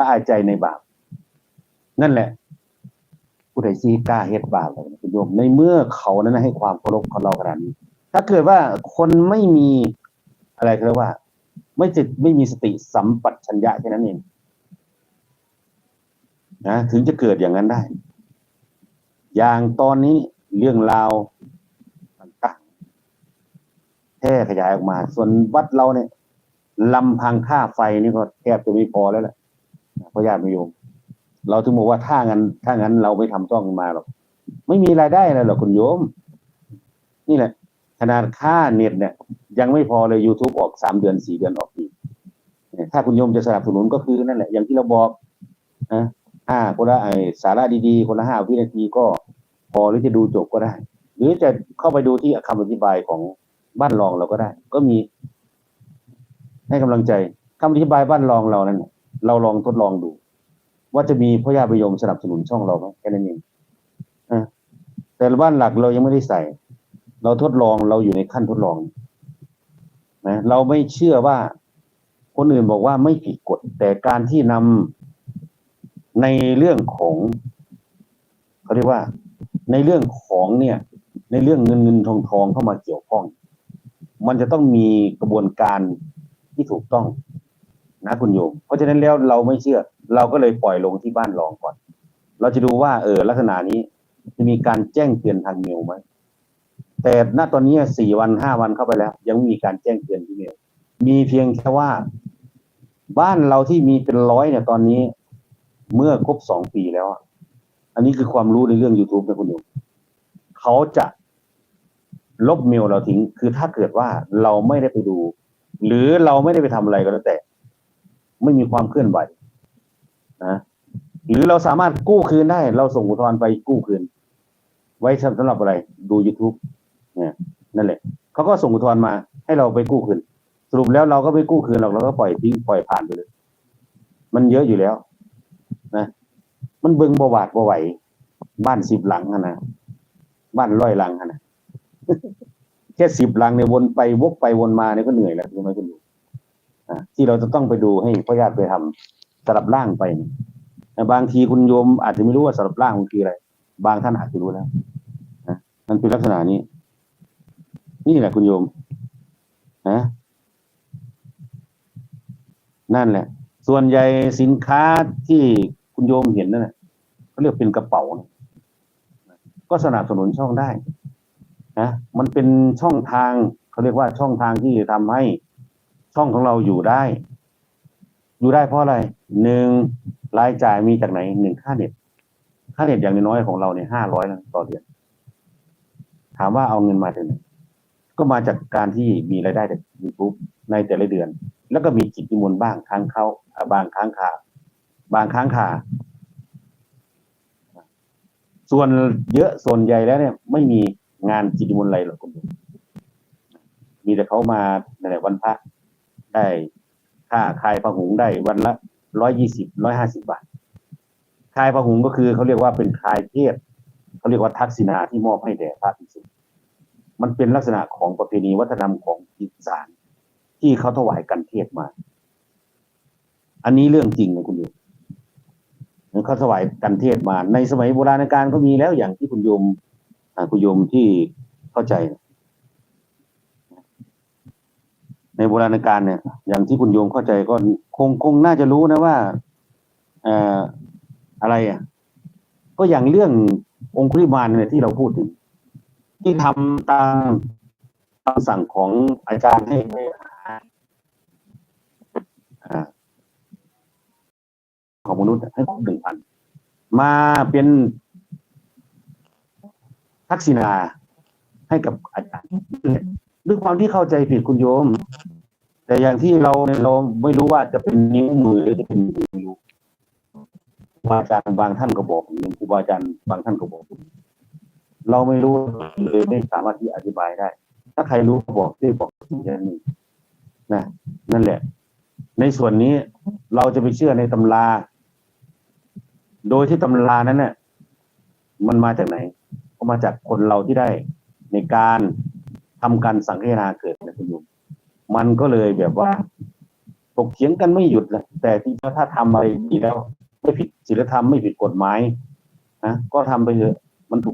ละอายใจในบาป นั่นแหละผู้ใดซีกล้าเฮ็ดบาปเลยคุณโยม ในเมื่อเขานั้นให้ความเคารพเขาเราขนาดนี้ ถ้าเกิดว่าคนไม่มีอะไรเขาเรียกว่า ไม่จิตไม่มีสติสัมปชัญญะแค่นั้นเองนะถึงจะเกิดอย่างนั้นได้ อย่างตอนนี้เรื่องราวต่างๆแพร่ขยายออกมา ส่วนวัดเราเนี่ยลำพังค่าไฟนี่ก็แทบจะไม่พอแล้วแหละ เพราะญาติโยม เราถึงบอกว่าถ้างั้นถ้างั้นเราไม่ทำช่องมาหรอกไม่มีรายได้เลยหรอกคุณโยม นี่แหละขนาดค่าเน็ตเนี่ย ยังไม่พอเลย YouTube ออกสามเดือนสี่เดือนออกอีกถ้าคุณโยมจะสนับสนุนก็คือนั่นแหละ อย่างที่เราบอกนะห้าคนละไอสาระดีๆ คนละห้าวินาทีก็พอหรือจะดูจบก็ได้ หรือจะเข้าไปดูที่คำอธิบายของบ้านรองเราก็ได้ ก็มี ให้กำลังใจคำอธิบายบ้านรองเรานั้นน่ะ เราลองทดลองดู ว่าจะมีพ่อญาติโยมสนับสนุนช่องเราไหมแค่นั้นเองอะแต่บ้านหลักเรายังไม่ได้ใส่ เราทดลองเราอยู่ในขั้นทดลองนะเราไม่เชื่อว่าคนอื่นบอกว่าไม่ผิดกฎ แต่การที่นำในเรื่องของเขาเรียกว่า ในเรื่องของเนี่ย ในเรื่องเงินเงินทองทองเข้ามาเกี่ยวข้อง มันจะต้องมีกระบวนการที่ถูกต้อง นะคุณโยม เพราะฉะนั้นแล้วเราไม่เชื่อ เราก็เลยปล่อยลงที่บ้านรองก่อน เราจะดูว่าเออลักษณะนี้จะมีการแจ้งเตือนทางเมลไหมแต่ณตอนนี้สี่วันห้าวันเข้าไปแล้ว ยังไม่มีการแจ้งเตือนที่เมลมีเพียงแค่ว่า บ้านเราที่มีเป็นร้อยเนี่ยตอนนี้ เมื่อครบสองปีแล้วอันนี้คือความรู้ในเรื่อง youtube นะคุณโยมเขาจะลบเมลเราทิ้ง คือถ้าเกิดว่าเราไม่ได้ไปดู หรือเราไม่ได้ไปทำอะไรก็แล้วแต่ ไม่มีความเคลื่อนไหวนะหรือเราสามารถกู้คืนได้ เราส่งอุทธรณ์ไปกู้คืน ไว้สำหรับอะไร ดู YouTube เนี่ยนั่นแหละเขาก็ส่งอุทธรณ์มาให้เราไปกู้คืน สรุปแล้วเราก็ไม่กู้คืนหรอกเราก็ปล่อยทิ้งปล่อยผ่านไปเลย มันเยอะอยู่แล้ว นะ มันเบิงบวาดบวไหว บ้านสิบหลังนะบ้านร้อยหลังนะแค่สิบหลังเนี่ยวนไปวกไปวนมาเนี่ยก็เหนื่อยแล้วใช่ไหมคุณดู ที่เราจะต้องไปดูให้พ่อญาติไปทำสลับร่างไปบางทีคุณโยมอาจจะไม่รู้ว่าสลับร่างมันคืออะไร บางท่านอาจจะรู้แล้วนะมันเป็นลักษณะนี้ นี่แหละคุณโยมนะนั่นแหละ ส่วนใหญ่สินค้าที่คุณโยมเห็นนั่นแหละเขาเรียกเป็นกระเป๋า ก็สนับสนุนช่องได้นะมันเป็นช่องทางเขาเรียกว่าช่องทางที่จะทำให้ ช่องของเราอยู่ได้ อยู่ได้เพราะอะไรหนึ่งรายจ่ายมีจากไหนหนึ่งค่าเน็ตค่าเน็ตอย่างน้อยของเราเนี่ยห้าร้อยต่อเดือนถามว่าเอาเงินมาจากไหนก็มาจากการที่มีรายได้จาก YouTube ในแต่ละเดือน แล้วก็มีจิตนิมนต์บ้างค้างเข้าบางค้างคาบางค้างคาส่วนเยอะส่วนใหญ่แล้วเนี่ย ไม่มีงานจิตนิมนต์อะไรหรอกคุณผู้ชมมีแต่เขามาในวันพระ ได้ค่าคายพระหุงได้วันละร้อยยี่สิบร้อยห้าสิบาทคายพระหุงก็คือเขาเรียกว่าเป็นคายเทศเขาเรียกว่าทักษิณาที่มอบให้แด่พระภิกษุมันเป็นลักษณะของประเพณีวัฒนธรรมของอีสานที่เขาถวายกันเทศมา อันนี้เรื่องจริงนะคุณโยมเขาถวายกันเทศมา ในสมัยโบราณกาลก็มีแล้วอย่างที่คุณโยมคุณโยมที่เข้าใจ ในโบราณกาลเนี่ย อย่างที่คุณโยมเข้าใจก็คงคงน่าจะรู้นะว่าเอ่ออะไรอะ ก็อย่างเรื่ององคุลิมานเนี่ยที่เราพูดถึง ที่ทำตามคำสั่งของอาจารย์ให้ของมนุษย์ให้ครบหนึ่งพันมาเป็นทักษิณาให้กับอาจารย์ด้วยความที่เข้าใจผิดคุณโยม แต่อย่างที่เราเราไม่รู้ว่าจะเป็นนิ้วมือหรือจะเป็นมือไม่ครูบาอาจารย์บางท่านก็บอกอย่างนี้ครูบาอาจารย์บางท่านก็บอกเราไม่รู้เลยไม่สามารถที่อธิบายได้ ถ้าใครรู้ก็บอกได้บอกสิ่งนี้นะนั่นแหละ ในส่วนนี้เราจะไปเชื่อในตำรา โดยที่ตำรานั้นเนี่ยมันมาจากไหนก็มาจากคนเราที่ได้ในการทำการสังเกตนาเกิดนะคุณโยม มันก็เลยแบบว่าตถกเถียงกันไม่หยุดแหละแต่ที่ถ้าทำอะไรดีแล้ว ไม่ผิดศีลธรรมไม่ผิดกฎหมายนะก็ทำไปเถอะมันถูก